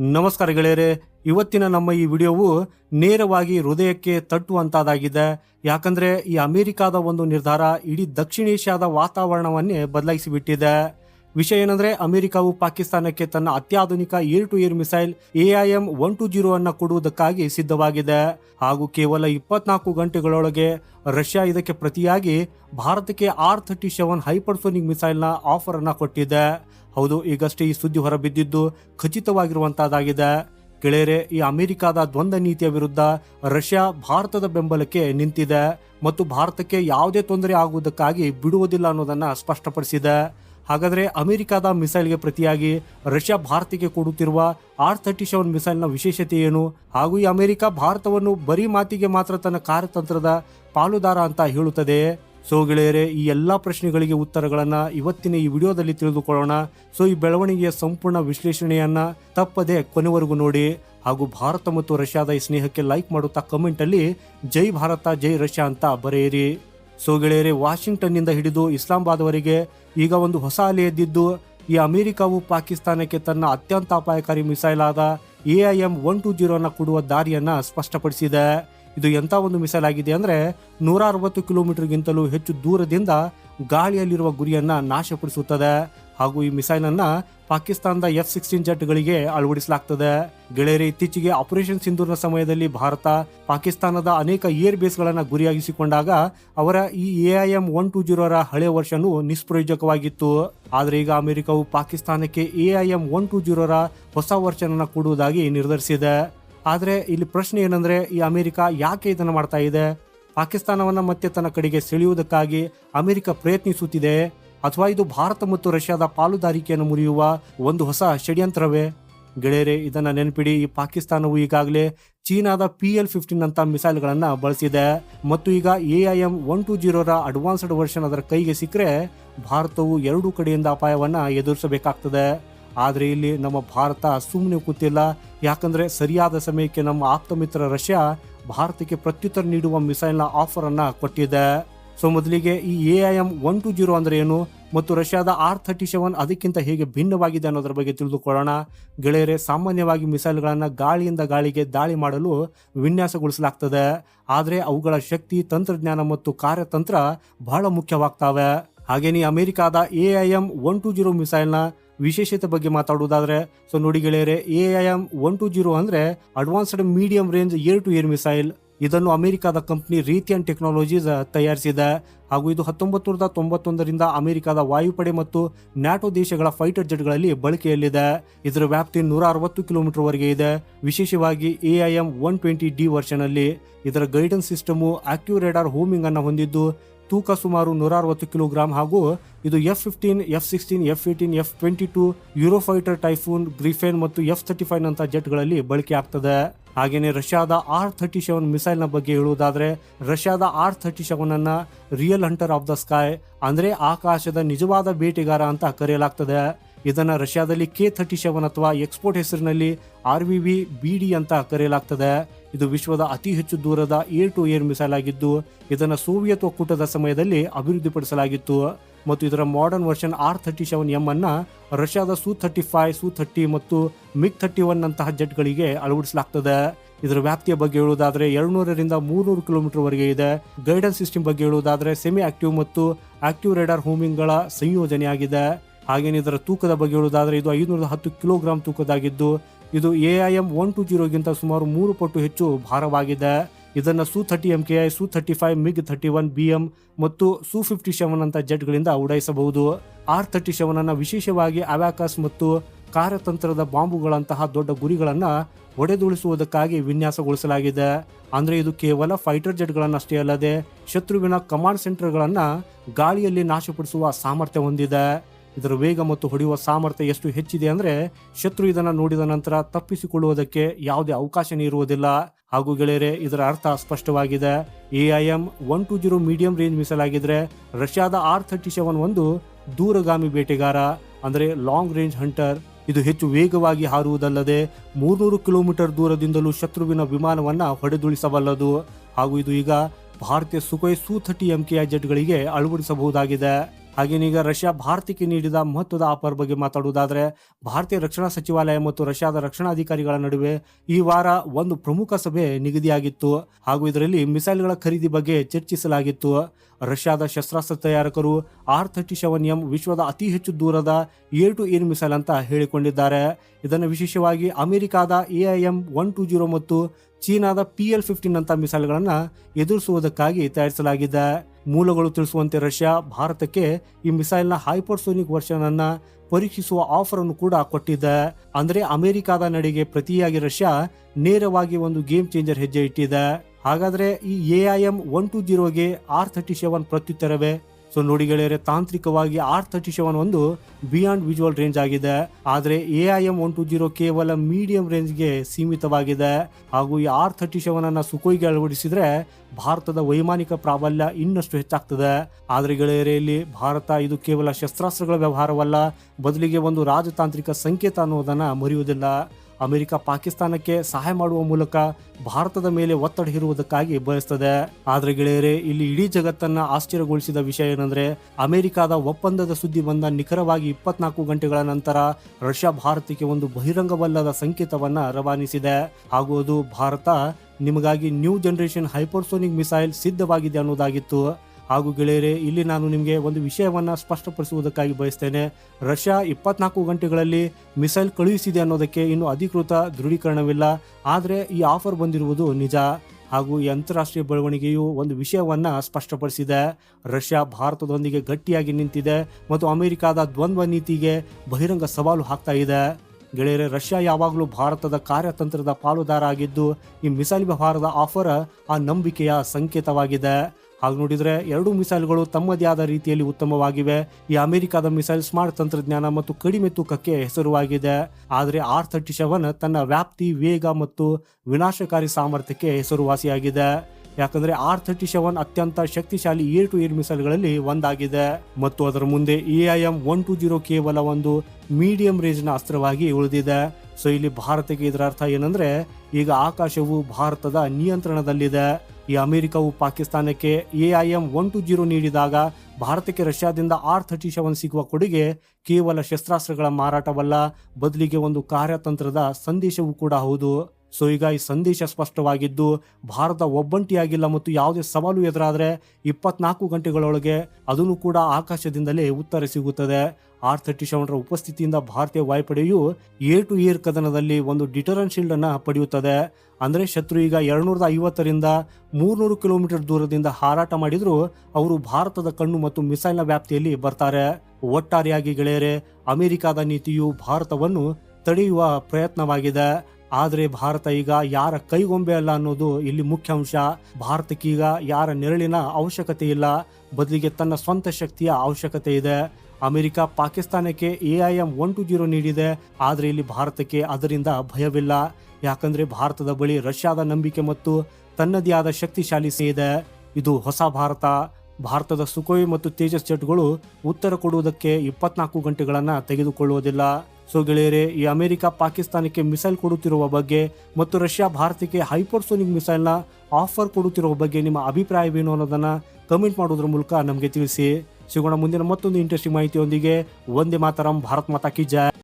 ನಮಸ್ಕಾರ ಗೆಳೆಯರೆ, ಇವತ್ತಿನ ನಮ್ಮ ಈ ವಿಡಿಯೋವು ನೇರವಾಗಿ ಹೃದಯಕ್ಕೆ ತಟ್ಟುವಂತಾದಾಗಿದೆ. ಯಾಕಂದ್ರೆ ಈ ಅಮೆರಿಕಾದ ಒಂದು ನಿರ್ಧಾರ ಇಡೀ ದಕ್ಷಿಣ ಏಷ್ಯಾದ ವಾತಾವರಣವನ್ನೇ ಬದಲಾಯಿಸಿಬಿಟ್ಟಿದೆ. ವಿಷಯ ಏನಂದ್ರೆ, ಅಮೆರಿಕಾವು ಪಾಕಿಸ್ತಾನಕ್ಕೆ ತನ್ನ ಅತ್ಯಾಧುನಿಕ air to air missile AIM one two zero ಅನ್ನ ಕೊಡುವುದಕ್ಕಾಗಿ ಸಿದ್ಧವಾಗಿದೆ. ಹಾಗೂ ಕೇವಲ ಇಪ್ಪತ್ನಾಲ್ಕು ಗಂಟೆಗಳೊಳಗೆ ರಷ್ಯಾ ಇದಕ್ಕೆ ಪ್ರತಿಯಾಗಿ ಭಾರತಕ್ಕೆ ಆರ್ ಥರ್ಟಿ ಸೆವೆನ್ ಹೈಪರ್ಸೋನಿಕ್ ಮಿಸೈಲ್ನ ಆಫರ್ ಅನ್ನ ಕೊಟ್ಟಿದೆ. ಹೌದು, ಈಗಷ್ಟೇ ಈ ಸುದ್ದಿ ಹೊರಬಿದ್ದಿದ್ದು ಖಚಿತವಾಗಿರುವಂತಹದ್ದಾಗಿದೆ ಗೆಳೆಯರೆ, ಈ ಅಮೆರಿಕಾದ ದ್ವಂದ್ವ ನೀತಿಯ ವಿರುದ್ಧ ರಷ್ಯಾ ಭಾರತದ ಬೆಂಬಲಕ್ಕೆ ನಿಂತಿದೆ ಮತ್ತು ಭಾರತಕ್ಕೆ ಯಾವುದೇ ತೊಂದರೆ ಆಗುವುದಕ್ಕಾಗಿ ಬಿಡುವುದಿಲ್ಲ ಅನ್ನೋದನ್ನ ಸ್ಪಷ್ಟಪಡಿಸಿದೆ. ಹಾಗಾದ್ರೆ ಅಮೆರಿಕದ ಮಿಸೈಲ್ಗೆ ಪ್ರತಿಯಾಗಿ ರಷ್ಯಾ ಭಾರತಕ್ಕೆ ಕೊಡುತ್ತಿರುವ ಆರ್ ತರ್ಟಿ ಸೆವೆನ್ ಮಿಸೈಲ್ನ ವಿಶೇಷತೆ ಏನು? ಹಾಗೂ ಈ ಅಮೆರಿಕ ಭಾರತವನ್ನು ಬರೀ ಮಾತಿಗೆ ಮಾತ್ರ ತನ್ನ ಕಾರ್ಯತಂತ್ರದ ಪಾಲುದಾರ ಅಂತ ಹೇಳುತ್ತದೆ. ಸೊ ಗೆಳೆಯರೆ, ಈ ಎಲ್ಲ ಪ್ರಶ್ನೆಗಳಿಗೆ ಉತ್ತರಗಳನ್ನು ಇವತ್ತಿನ ಈ ವಿಡಿಯೋದಲ್ಲಿ ತಿಳಿದುಕೊಳ್ಳೋಣ. ಸೊ ಈ ಬೆಳವಣಿಗೆಯ ಸಂಪೂರ್ಣ ವಿಶ್ಲೇಷಣೆಯನ್ನ ತಪ್ಪದೆ ಕೊನೆವರೆಗೂ ನೋಡಿ. ಹಾಗೂ ಭಾರತ ಮತ್ತು ರಷ್ಯಾದ ಈ ಸ್ನೇಹಕ್ಕೆ ಲೈಕ್ ಮಾಡುತ್ತಾ ಕಮೆಂಟಲ್ಲಿ ಜೈ ಭಾರತ, ಜೈ ರಷ್ಯಾ ಅಂತ ಬರೆಯಿರಿ. ಸೊ ಗೆಳೆಯರೆ, ವಾಷಿಂಗ್ಟನ್ನಿಂದ ಹಿಡಿದು ಇಸ್ಲಾಮಾಬಾದ್ವರೆಗೆ ಈಗ ಒಂದು ಹೊಸ ಅಲೆ ಎದ್ದಿದ್ದು, ಈ ಅಮೆರಿಕವು ಪಾಕಿಸ್ತಾನಕ್ಕೆ ತನ್ನ ಅತ್ಯಂತ ಅಪಾಯಕಾರಿ ಮಿಸೈಲ್ ಆದ ಎಐಎಂ ಒನ್ ಟು ಜೀರೋನ ಕೊಡುವ ದಾರಿಯನ್ನ ಸ್ಪಷ್ಟಪಡಿಸಿದೆ. ಇದು ಎಂಥ ಒಂದು ಮಿಸೈಲ್ ಆಗಿದೆ ಅಂದ್ರೆ ನೂರ ಅರವತ್ತು ಕಿಲೋಮೀಟರ್ಗಿಂತಲೂ ಹೆಚ್ಚು ದೂರದಿಂದ ಗಾಳಿಯಲ್ಲಿರುವ ಗುರಿಯನ್ನ ನಾಶಪಡಿಸುತ್ತದೆ. ಹಾಗೂ ಈ ಮಿಸೈಲನ್ನು ಪಾಕಿಸ್ತಾನದ ಎಫ್ ಸಿಕ್ಸ್ಟೀನ್ ಜೆಟ್ಗಳಿಗೆ ಅಳವಡಿಸಲಾಗ್ತದೆ. ಗೆಳೆಯರೆ, ಇತ್ತೀಚೆಗೆ ಆಪರೇಷನ್ ಸಿಂಧೂರ್ನ ಸಮಯದಲ್ಲಿ ಭಾರತ ಪಾಕಿಸ್ತಾನದ ಅನೇಕ ಏರ್ ಬೇಸ್ಗಳನ್ನು ಗುರಿಯಾಗಿಸಿಕೊಂಡಾಗ ಅವರ ಈ ಎಐಎಂ ಒನ್ ಟು ಜೀರೋರ ಹಳೆಯ ವರ್ಷನು ನಿಷ್ಪ್ರಯೋಜಕವಾಗಿತ್ತು. ಆದರೆ ಈಗ ಅಮೆರಿಕವು ಪಾಕಿಸ್ತಾನಕ್ಕೆ ಎಐಎಂ ಒನ್ ಟು ಜೀರೋರ ಹೊಸ ವರ್ಷನನ್ನು ಕೊಡುವುದಾಗಿ ನಿರ್ಧರಿಸಿದೆ. ಆದ್ರೆ ಇಲ್ಲಿ ಪ್ರಶ್ನೆ ಏನಂದರೆ ಈ ಅಮೆರಿಕ ಯಾಕೆ ಇದನ್ನು ಮಾಡ್ತಾ ಇದೆ? ಪಾಕಿಸ್ತಾನವನ್ನು ಮತ್ತೆ ತನ್ನ ಕಡೆಗೆ ಸೆಳೆಯುವುದಕ್ಕಾಗಿ ಅಮೆರಿಕ ಪ್ರಯತ್ನಿಸುತ್ತಿದೆ ಅಥವಾ ಇದು ಭಾರತ ಮತ್ತು ರಷ್ಯಾದ ಪಾಲುದಾರಿಕೆಯನ್ನು ಮುರಿಯುವ ಒಂದು ಹೊಸ ಷಡ್ಯಂತ್ರವೇ? ಗೆಳೆಯರೆ, ಇದನ್ನು ನೆನಪಿಡಿ. ಈ ಪಾಕಿಸ್ತಾನವು ಈಗಾಗಲೇ ಚೀನಾದ ಪಿ ಎಲ್ ಫಿಫ್ಟೀನ್ ಅಂತ ಮಿಸೈಲ್ಗಳನ್ನು ಬಳಸಿದೆ. ಮತ್ತು ಈಗ A I M one two ಜೀರೋರ advanced version ಅದರ ಕೈಗೆ ಸಿಕ್ಕರೆ ಭಾರತವು ಎರಡೂ ಕಡೆಯಿಂದ ಅಪಾಯವನ್ನು ಎದುರಿಸಬೇಕಾಗ್ತದೆ. ಆದರೆ ಇಲ್ಲಿ ನಮ್ಮ ಭಾರತ ಸುಮ್ಮನೆ ಕೂತಿಲ್ಲ. ಯಾಕಂದರೆ ಸರಿಯಾದ ಸಮಯಕ್ಕೆ ನಮ್ಮ ಆಪ್ತ ಮಿತ್ರ ರಷ್ಯಾ ಭಾರತಕ್ಕೆ ಪ್ರತ್ಯುತ್ತರ ನೀಡುವ ಮಿಸೈಲ್ನ ಆಫರನ್ನು ಕೊಟ್ಟಿದೆ. ಸೊ ಮೊದಲಿಗೆ ಈ A I M one two zero ಅಂದರೆ ಏನು ಮತ್ತು ರಷ್ಯಾದ ಆರ್ ಥರ್ಟಿ ಸೆವೆನ್ ಅದಕ್ಕಿಂತ ಹೇಗೆ ಭಿನ್ನವಾಗಿದೆ ಅನ್ನೋದ್ರ ಬಗ್ಗೆ ತಿಳಿದುಕೊಳ್ಳೋಣ. ಗೆಳೆಯರೆ, ಸಾಮಾನ್ಯವಾಗಿ ಮಿಸೈಲ್ಗಳನ್ನು ಗಾಳಿಯಿಂದ ಗಾಳಿಗೆ ದಾಳಿ ಮಾಡಲು ವಿನ್ಯಾಸಗೊಳಿಸಲಾಗ್ತದೆ. ಆದರೆ ಅವುಗಳ ಶಕ್ತಿ, ತಂತ್ರಜ್ಞಾನ ಮತ್ತು ಕಾರ್ಯತಂತ್ರ ಬಹಳ ಮುಖ್ಯವಾಗ್ತವೆ. ಹಾಗೇನೇ ಅಮೆರಿಕಾದ A I M one two zero ಮಿಸೈಲ್ನ ವಿಶೇಷತೆ ಬಗ್ಗೆ ಮಾತಾಡುವುದಾದ್ರೆ ಸೊ ನೋಡಿ ಗೆಳೆಯರೆ A I M one two zero ಅಂದ್ರೆ advanced medium range air to air missile ಇದನ್ನು ಅಮೆರಿಕದ ಕಂಪನಿ ರೀತಿಯನ್ ಟೆಕ್ನಾಲಜೀಸ್ ತಯಾರಿಸಿದೆ. ಹಾಗೂ ಇದು ಹತ್ತೊಂಬತ್ತು ನೂರದ ತೊಂಬತ್ತೊಂದರಿಂದ ಅಮೆರಿಕದ ವಾಯುಪಡೆ ಮತ್ತು ನ್ಯಾಟೋ ದೇಶಗಳ ಫೈಟರ್ ಜೆಟ್ಗಳಲ್ಲಿ ಬಳಕೆಯಲ್ಲಿದೆ. ಇದರ ವ್ಯಾಪ್ತಿ ನೂರ ಅರವತ್ತು ಕಿಲೋಮೀಟರ್ ವರೆಗೆ ಇದೆ. ವಿಶೇಷವಾಗಿ A I M one twenty D version ಅಲ್ಲಿ ಇದರ ಗೈಡೆನ್ಸ್ ಸಿಸ್ಟಮು ಆಕ್ಯೂರೇಡಾರ್ ರೇಡಾರ್ ಹೋಮಿಂಗ್ ಅನ್ನು ಹೊಂದಿದ್ದು ತೂಕ ಸುಮಾರು ನೂರ ಅರವತ್ತು ಕಿಲೋಗ್ರಾಮ್ ಹಾಗೂ ಇದು F fifteen, F sixteen, F eighteen F twenty two Eurofighter Typhoon, Gripen ಮತ್ತು ಎಫ್ ತರ್ಟಿ ಫೈವ್ ಅಂತ ಜೆಟ್ಗಳಲ್ಲಿ ಬಳಕೆ ಆಗ್ತದೆ. ಹಾಗೇನೆ ರಷ್ಯಾದ ಆರ್ ಥರ್ಟಿ ಸೆವೆನ್ ಮಿಸೈಲ್ನ ಬಗ್ಗೆ ಹೇಳುವುದಾದ್ರೆ, ರಷ್ಯಾದ ಆರ್ ಥರ್ಟಿ ಸೆವೆನ್ ಅನ್ನ real hunter of the sky, ಅಂದ್ರೆ ಆಕಾಶದ ನಿಜವಾದ ಬೇಟೆಗಾರ ಅಂತ ಕರೆಯಲಾಗ್ತದೆ. ಇದನ್ನ ರಷ್ಯಾದಲ್ಲಿ ಕೆ ಥರ್ಟಿ ಸೆವೆನ್ ಅಥವಾ ಎಕ್ಸ್ಪೋರ್ಟ್ ಹೆಸರಿನಲ್ಲಿ R V V B D ಅಂತ ಕರೆಯಲಾಗ್ತದೆ. ಇದು ವಿಶ್ವದ ಅತಿ ಹೆಚ್ಚು ದೂರದ ಏರ್ ಟು ಏರ್ ಮಿಸೈಲ್ ಆಗಿದ್ದು, ಇದನ್ನು ಸೋವಿಯತ್ ಒಕ್ಕೂಟದ ಸಮಯದಲ್ಲಿ ಅಭಿವೃದ್ಧಿಪಡಿಸಲಾಗಿತ್ತು. ಮತ್ತು ಇದರ modern version R thirty seven M ಅನ್ನ ರಷ್ಯಾದ Su thirty five Su thirty ಮತ್ತು ಮಿಗ್ ಥರ್ಟಿ ಒನ್ ಅಂತಹ ಜೆಟ್ಗಳಿಗೆ ಅಳವಡಿಸಲಾಗ್ತದೆ. ಇದರ ವ್ಯಾಪ್ತಿಯ ಬಗ್ಗೆ ಹೇಳುವುದಾದ್ರೆ, ಎರಡ್ನೂರರಿಂದ ಮೂರ್ನೂರು ಕಿಲೋಮೀಟರ್ ವರೆಗೆ ಇದೆ. ಗೈಡೆನ್ಸ್ ಸಿಸ್ಟಮ್ ಬಗ್ಗೆ ಹೇಳುವುದಾದ್ರೆ ಸೆಮಿ ಆಕ್ಟಿವ್ ಮತ್ತು ಆಕ್ಟಿವ್ ರೇಡಾರ್ ಹೋಮಿಂಗ್ಗಳ ಸಂಯೋಜನೆಯಾಗಿದೆ. ಹಾಗೇನೆ ಇದರ ತೂಕದ ಬಗ್ಗೆ ಹೇಳುವುದಾದ್ರೆ, ಇದು ಐನೂರ ಹತ್ತು ಕಿಲೋಗ್ರಾಂ ತೂಕದಾಗಿದ್ದು ಇದು A I M one two ಜೀರೋಗಿಂತ ಸುಮಾರು ಮೂರು ಪಟ್ಟು ಹೆಚ್ಚು ಭಾರವಾಗಿದೆ. ಇದನ್ನು Su thirty M K I Su thirty five MiG thirty one B M ಮತ್ತು ಸು ಫಿಫ್ಟಿ ಸೆವೆನ್ ಅಂತ ಜೆಟ್ಗಳಿಂದ ಉಡಾಯಿಸಬಹುದು. ಆರ್ ಥರ್ಟಿ ಸೆವೆನ್ ಅನ್ನು ವಿಶೇಷವಾಗಿ ಅವ್ಯಾಕಸ್ ಮತ್ತು ಕಾರ್ಯತಂತ್ರದ ಬಾಂಬುಗಳಂತಹ ದೊಡ್ಡ ಗುರಿಗಳನ್ನು ಹೊಡೆದುಳಿಸುವುದಕ್ಕಾಗಿ ವಿನ್ಯಾಸಗೊಳಿಸಲಾಗಿದೆ. ಅಂದರೆ ಇದು ಕೇವಲ ಫೈಟರ್ ಜೆಟ್ಗಳನ್ನಷ್ಟೇ ಅಲ್ಲದೆ ಶತ್ರುವಿನ ಕಮಾಂಡ್ ಸೆಂಟರ್ಗಳನ್ನು ಗಾಳಿಯಲ್ಲಿ ನಾಶಪಡಿಸುವ ಸಾಮರ್ಥ್ಯ ಹೊಂದಿದೆ. ಇದರ ವೇಗ ಮತ್ತು ಹೊಡೆಯುವ ಸಾಮರ್ಥ್ಯ ಎಷ್ಟು ಹೆಚ್ಚಿದೆ ಅಂದ್ರೆ ಶತ್ರು ಇದನ್ನ ನೋಡಿದ ನಂತರ ತಪ್ಪಿಸಿಕೊಳ್ಳುವುದಕ್ಕೆ ಯಾವುದೇ ಅವಕಾಶನೇ ಇರುವುದಿಲ್ಲ. ಹಾಗೂ ಗೆಳೆಯರೆ, ಇದರ ಅರ್ಥ ಸ್ಪಷ್ಟವಾಗಿದೆ. A I M one two zero medium range ಮಿಸಲಾಗಿದ್ರೆ ರಷ್ಯಾದ ಆರ್ ಥರ್ಟಿ ಸೆವೆನ್ ಒಂದು ದೂರಗಾಮಿ ಬೇಟೆಗಾರ, ಅಂದ್ರೆ ಲಾಂಗ್ ರೇಂಜ್ ಹಂಟರ್. ಇದು ಹೆಚ್ಚು ವೇಗವಾಗಿ ಹಾರುವುದಲ್ಲದೆ ಮೂರ್ನೂರು ಕಿಲೋಮೀಟರ್ ದೂರದಿಂದಲೂ ಶತ್ರುವಿನ ವಿಮಾನವನ್ನ ಹೊಡೆದುಳಿಸಬಲ್ಲದು. ಹಾಗೂ ಇದು ಈಗ ಭಾರತೀಯ Sukhoi Su thirty M K ಜೆಟ್ಗಳಿಗೆ ಅಳವಡಿಸಬಹುದಾಗಿದೆ. ಹಾಗೇನೀಗ ರಷ್ಯಾ ಭಾರತಕ್ಕೆ ನೀಡಿದ ಮಹತ್ವದ ಆಫರ್ ಬಗ್ಗೆ ಮಾತಾಡುವುದಾದರೆ, ಭಾರತೀಯ ರಕ್ಷಣಾ ಸಚಿವಾಲಯ ಮತ್ತು ರಷ್ಯಾದ ರಕ್ಷಣಾ ಅಧಿಕಾರಿಗಳ ನಡುವೆ ಈ ವಾರ ಒಂದು ಪ್ರಮುಖ ಸಭೆ ನಿಗದಿಯಾಗಿತ್ತು. ಹಾಗೂ ಇದರಲ್ಲಿ ಮಿಸೈಲ್ಗಳ ಖರೀದಿ ಬಗ್ಗೆ ಚರ್ಚಿಸಲಾಗಿತ್ತು. ರಷ್ಯಾದ ಶಸ್ತ್ರಾಸ್ತ್ರ ತಯಾರಕರು ಆರ್ ಥರ್ಟಿ ಸೆವೆನ್ ಎಂ ವಿಶ್ವದ ಅತಿ ಹೆಚ್ಚು ದೂರದ ಏರ್ ಟು ಏರ್ ಮಿಸೈಲ್ ಅಂತ ಹೇಳಿಕೊಂಡಿದ್ದಾರೆ. ಇದನ್ನು ವಿಶೇಷವಾಗಿ ಅಮೆರಿಕಾದ ಎಐಎಂ ಒನ್ ಟು ಜೀರೋ ಮತ್ತು ಚೀನಾದ ಪಿ ಎಲ್ ಫಿಫ್ಟೀನ್ ಅಂತ ಮಿಸೈಲ್ಗಳನ್ನು ಎದುರಿಸುವುದಕ್ಕಾಗಿ ತಯಾರಿಸಲಾಗಿದೆ. ಮೂಲಗಳು ತಿಳಿಸುವಂತೆ ರಷ್ಯಾ ಭಾರತಕ್ಕೆ ಈ ಮಿಸೈಲ್ನ ಹೈಪರ್ಸೋನಿಕ್ ವರ್ಷನ್ ಅನ್ನ ಪರೀಕ್ಷಿಸುವ ಆಫರ್ ಅನ್ನು ಕೂಡ ಕೊಟ್ಟಿದೆ. ಅಂದ್ರೆ ಅಮೆರಿಕಾದ ನಡೆಗೆ ಪ್ರತಿಯಾಗಿ ರಷ್ಯಾ ನೇರವಾಗಿ ಒಂದು ಗೇಮ್ ಚೇಂಜರ್ ಹೆಜ್ಜೆ ಇಟ್ಟಿದೆ. ಹಾಗಾದ್ರೆ ಈ A I M one two ಜೀರೋಗೆ R thirty seven ಪ್ರತ್ಯುತ್ತರವೇ? ಸೊ ನೋಡಿ ಗೆಳೆಯರೆ, ತಾಂತ್ರಿಕವಾಗಿ ಆರ್ ಥರ್ಟಿ ಸೆವೆನ್ ಒಂದು ಬಿಯಾಂಡ್ ವಿಜುವಲ್ ರೇಂಜ್ ಆಗಿದೆ. ಆದರೆ A I M one two zero ಕೇವಲ ಮೀಡಿಯಂ ರೇಂಜ್ಗೆ ಸೀಮಿತವಾಗಿದೆ. ಹಾಗೂ ಈ ಆರ್ ಥರ್ಟಿ ಸೆವೆನ್ ಅನ್ನ ಸುಖೋಯ್ಗೆ ಅಳವಡಿಸಿದ್ರೆ ಭಾರತದ ವೈಮಾನಿಕ ಪ್ರಾಬಲ್ಯ ಇನ್ನಷ್ಟು ಹೆಚ್ಚಾಗ್ತದೆ. ಆದರೆ ಗೆಳೆಯರೆ, ಇಲ್ಲಿ ಭಾರತ ಇದು ಕೇವಲ ಶಸ್ತ್ರಾಸ್ತ್ರಗಳ ವ್ಯವಹಾರವಲ್ಲ, ಬದಲಿಗೆ ಒಂದು ರಾಜತಾಂತ್ರಿಕ ಸಂಕೇತ ಅನ್ನೋದನ್ನ ಮರೆಯುವುದಿಲ್ಲ. ಅಮೆರಿಕ ಪಾಕಿಸ್ತಾನಕ್ಕೆ ಸಹಾಯ ಮಾಡುವ ಮೂಲಕ ಭಾರತದ ಮೇಲೆ ಒತ್ತಡ ಹೇರುವುದಕ್ಕಾಗಿ ಬಯಸ್ತದೆ. ಆದರೆ ಗೆಳೆಯರೆ, ಇಲ್ಲಿ ಇಡೀ ಜಗತ್ತನ್ನ ಆಶ್ಚರ್ಯಗೊಳಿಸಿದ ವಿಷಯ ಏನಂದ್ರೆ, ಅಮೆರಿಕದ ಒಪ್ಪಂದದ ಸುದ್ದಿ ಬಂದ ನಿಖರವಾಗಿ ಇಪ್ಪತ್ನಾಲ್ಕು ಗಂಟೆಗಳ ನಂತರ ರಷ್ಯಾ ಭಾರತಕ್ಕೆ ಒಂದು ಬಹಿರಂಗವಲ್ಲದ ಸಂಕೇತವನ್ನ ರವಾನಿಸಿದೆ. ಹಾಗೂ ಅದು ಭಾರತ ನಿಮಗಾಗಿ ನ್ಯೂ ಜನರೇಷನ್ ಹೈಪರ್ಸೋನಿಕ್ ಮಿಸೈಲ್ ಸಿದ್ಧವಾಗಿದೆ ಅನ್ನೋದಾಗಿತ್ತು. ಹಾಗೂ ಗೆಳೆಯರೇ, ಇಲ್ಲಿ ನಾನು ನಿಮಗೆ ಒಂದು ವಿಷಯವನ್ನು ಸ್ಪಷ್ಟಪಡಿಸುವುದಕ್ಕಾಗಿ ಬಯಸ್ತೇನೆ. ರಷ್ಯಾ ಇಪ್ಪತ್ನಾಲ್ಕು ಗಂಟೆಗಳಲ್ಲಿ ಮಿಸೈಲ್ ಕಳುಹಿಸಿದೆ ಅನ್ನೋದಕ್ಕೆ ಇನ್ನೂ ಅಧಿಕೃತ ದೃಢೀಕರಣವಿಲ್ಲ. ಆದರೆ ಈ ಆಫರ್ ಬಂದಿರುವುದು ನಿಜ. ಹಾಗೂ ಈ ಅಂತಾರಾಷ್ಟ್ರೀಯ ಬೆಳವಣಿಗೆಯು ಒಂದು ವಿಷಯವನ್ನು ಸ್ಪಷ್ಟಪಡಿಸಿದೆ. ರಷ್ಯಾ ಭಾರತದೊಂದಿಗೆ ಗಟ್ಟಿಯಾಗಿ ನಿಂತಿದೆ ಮತ್ತು ಅಮೆರಿಕಾದ ದ್ವಂದ್ವ ನೀತಿಗೆ ಬಹಿರಂಗ ಸವಾಲು ಹಾಕ್ತಾ ಇದೆ. ಗೆಳೆಯರೆ, ರಷ್ಯಾ ಯಾವಾಗಲೂ ಭಾರತದ ಕಾರ್ಯತಂತ್ರದ ಪಾಲುದಾರ ಆಗಿದ್ದು, ಈ ಮಿಸೈಲ್ ವ್ಯವಹಾರದ ಆಫರ್ ಆ ನಂಬಿಕೆಯ ಸಂಕೇತವಾಗಿದೆ. ಹಾಗೆ ನೋಡಿದ್ರೆ ಎರಡು ಮಿಸೈಲ್ಗಳು ತಮ್ಮದೇ ಆದ ರೀತಿಯಲ್ಲಿ ಉತ್ತಮವಾಗಿವೆ. ಈ ಅಮೆರಿಕದ ಮಿಸೈಲ್ ಸ್ಮಾರ್ಟ್ ತಂತ್ರಜ್ಞಾನ ಮತ್ತು ಕಡಿಮೆ ತೂಕಕ್ಕೆ ಹೆಸರುವಾಗಿದೆ. ಆದರೆ ಆರ್ ಥರ್ಟಿ ಸೆವೆನ್ ತನ್ನ ವ್ಯಾಪ್ತಿ, ವೇಗ ಮತ್ತು ವಿನಾಶಕಾರಿ ಸಾಮರ್ಥ್ಯಕ್ಕೆ ಹೆಸರುವಾಸಿಯಾಗಿದೆ. ಯಾಕಂದ್ರೆ ಆರ್ ಥರ್ಟಿ ಸೆವೆನ್ ಅತ್ಯಂತ ಶಕ್ತಿಶಾಲಿ ಏರ್ ಟು ಏರ್ ಮಿಸೈಲ್ಗಳಲ್ಲಿ ಒಂದಾಗಿದೆ. ಮತ್ತು ಅದರ ಮುಂದೆ A I M one two zero ಕೇವಲ ಒಂದು ಮೀಡಿಯಂ ರೇಂಜ್ನ ಅಸ್ತ್ರವಾಗಿ ಉಳಿದಿದೆ. ಸೊ ಇಲ್ಲಿ ಭಾರತಕ್ಕೆ ಇದರ ಅರ್ಥ ಏನಂದ್ರೆ, ಈಗ ಆಕಾಶವು ಭಾರತದ ನಿಯಂತ್ರಣದಲ್ಲಿದೆ. ಈ ಅಮೆರಿಕವು ಪಾಕಿಸ್ತಾನಕ್ಕೆ A I M one two zero ನೀಡಿದಾಗ ಭಾರತಕ್ಕೆ ರಷ್ಯಾದಿಂದ ಆರ್ ಥರ್ಟಿ ಸೆವೆನ್ ಸಿಗುವ ಕೊಡುಗೆ ಕೇವಲ ಶಸ್ತ್ರಾಸ್ತ್ರಗಳ ಮಾರಾಟವಲ್ಲ, ಬದಲಿಗೆ ಒಂದು ಕಾರ್ಯತಂತ್ರದ ಸಂದೇಶವೂ ಕೂಡ ಹೌದು. ಸೊ ಈಗ ಈ ಸಂದೇಶ ಸ್ಪಷ್ಟವಾಗಿದ್ದು, ಭಾರತ ಒಬ್ಬಂಟಿಯಾಗಿಲ್ಲ ಮತ್ತು ಯಾವುದೇ ಸವಾಲು ಎದುರಾದರೆ ಇಪ್ಪತ್ನಾಲ್ಕು ಗಂಟೆಗಳೊಳಗೆ ಅದನ್ನು ಕೂಡ ಆಕಾಶದಿಂದಲೇ ಉತ್ತರ ಸಿಗುತ್ತದೆ. ಆರ್ ಥರ್ಟಿ ಸೆವೆನ್ರ ಉಪಸ್ಥಿತಿಯಿಂದ ಭಾರತೀಯ ವಾಯುಪಡೆಯು ಏರ್ ಟು ಏರ್ ಕದನದಲ್ಲಿ ಒಂದು ಡಿಟರನ್ ಶೀಲ್ಡ್ ಅನ್ನ ಪಡೆಯುತ್ತದೆ. ಅಂದರೆ ಶತ್ರು ಈಗ ಎರಡ್ನೂರದ ಐವತ್ತರಿಂದ ಮೂರ್ನೂರು ಕಿಲೋಮೀಟರ್ ದೂರದಿಂದ ಹಾರಾಟ ಮಾಡಿದರೂ, ಅವರು ಭಾರತದ ಕಣ್ಣು ಮತ್ತು ಮಿಸೈಲ್ನ ವ್ಯಾಪ್ತಿಯಲ್ಲಿ ಬರ್ತಾರೆ. ಒಟ್ಟಾರೆಯಾಗಿ ಗೆಳೆಯರೆ, ಅಮೆರಿಕದ ನೀತಿಯು ಭಾರತವನ್ನು ತಡೆಯುವ ಪ್ರಯತ್ನವಾಗಿದೆ. ಆದರೆ ಭಾರತ ಈಗ ಯಾರ ಕೈಗೊಂಬೆ ಅಲ್ಲ ಅನ್ನೋದು ಇಲ್ಲಿ ಮುಖ್ಯ ಅಂಶ ಭಾರತಕ್ಕೀಗ ಯಾರ ನೆರಳಿನ ಅವಶ್ಯಕತೆ ಇಲ್ಲ. ಬದಲಿಗೆ ತನ್ನ ಸ್ವಂತ ಶಕ್ತಿಯ ಅವಶ್ಯಕತೆ ಇದೆ. ಅಮೆರಿಕ ಪಾಕಿಸ್ತಾನಕ್ಕೆ A I one two zero ನೀಡಿದೆ. ಆದರೆ ಇಲ್ಲಿ ಭಾರತಕ್ಕೆ ಅದರಿಂದ ಭಯವಿಲ್ಲ. ಯಾಕಂದ್ರೆ ಭಾರತದ ಬಳಿ ರಷ್ಯಾದ ನಂಬಿಕೆ ಮತ್ತು ತನ್ನದೇ ಆದ ಶಕ್ತಿಶಾಲಿ ಇದೆ. ಇದು ಹೊಸ ಭಾರತ. ಭಾರತದ ಸುಖೋಯ್ ಮತ್ತು ತೇಜಸ್ ಜೆಟ್ಗಳು ಉತ್ತರ ಕೊಡುವುದಕ್ಕೆ ಇಪ್ಪತ್ನಾಲ್ಕು ಗಂಟೆಗಳನ್ನು ತೆಗೆದುಕೊಳ್ಳುವುದಿಲ್ಲ. ಸೊ ಗೆಳೆಯರೆ, ಈ ಅಮೆರಿಕ ಪಾಕಿಸ್ತಾನಕ್ಕೆ ಮಿಸೈಲ್ ಕೊಡುತ್ತಿರುವ ಬಗ್ಗೆ ಮತ್ತು ರಷ್ಯಾ ಭಾರತಕ್ಕೆ ಹೈಪರ್ಸೋನಿಕ್ ಮಿಸೈಲ್ನ ಆಫರ್ ಕೊಡುತ್ತಿರುವ ಬಗ್ಗೆ ನಿಮ್ಮ ಅಭಿಪ್ರಾಯವೇನು ಅನ್ನೋದನ್ನ ಕಮೆಂಟ್ ಮಾಡೋದ್ರ ಮೂಲಕ ನಮಗೆ ತಿಳಿಸಿ. ಸಿಗೋಣ ಮುಂದಿನ ಮತ್ತೊಂದು ಇಂಟ್ರೆಸ್ಟಿಂಗ್ ಮಾಹಿತಿಯೊಂದಿಗೆ. ಒಂದೇ ಮಾತರಂ, ಭಾರತ್ ಮಾತಾ ಕಿ ಜಯ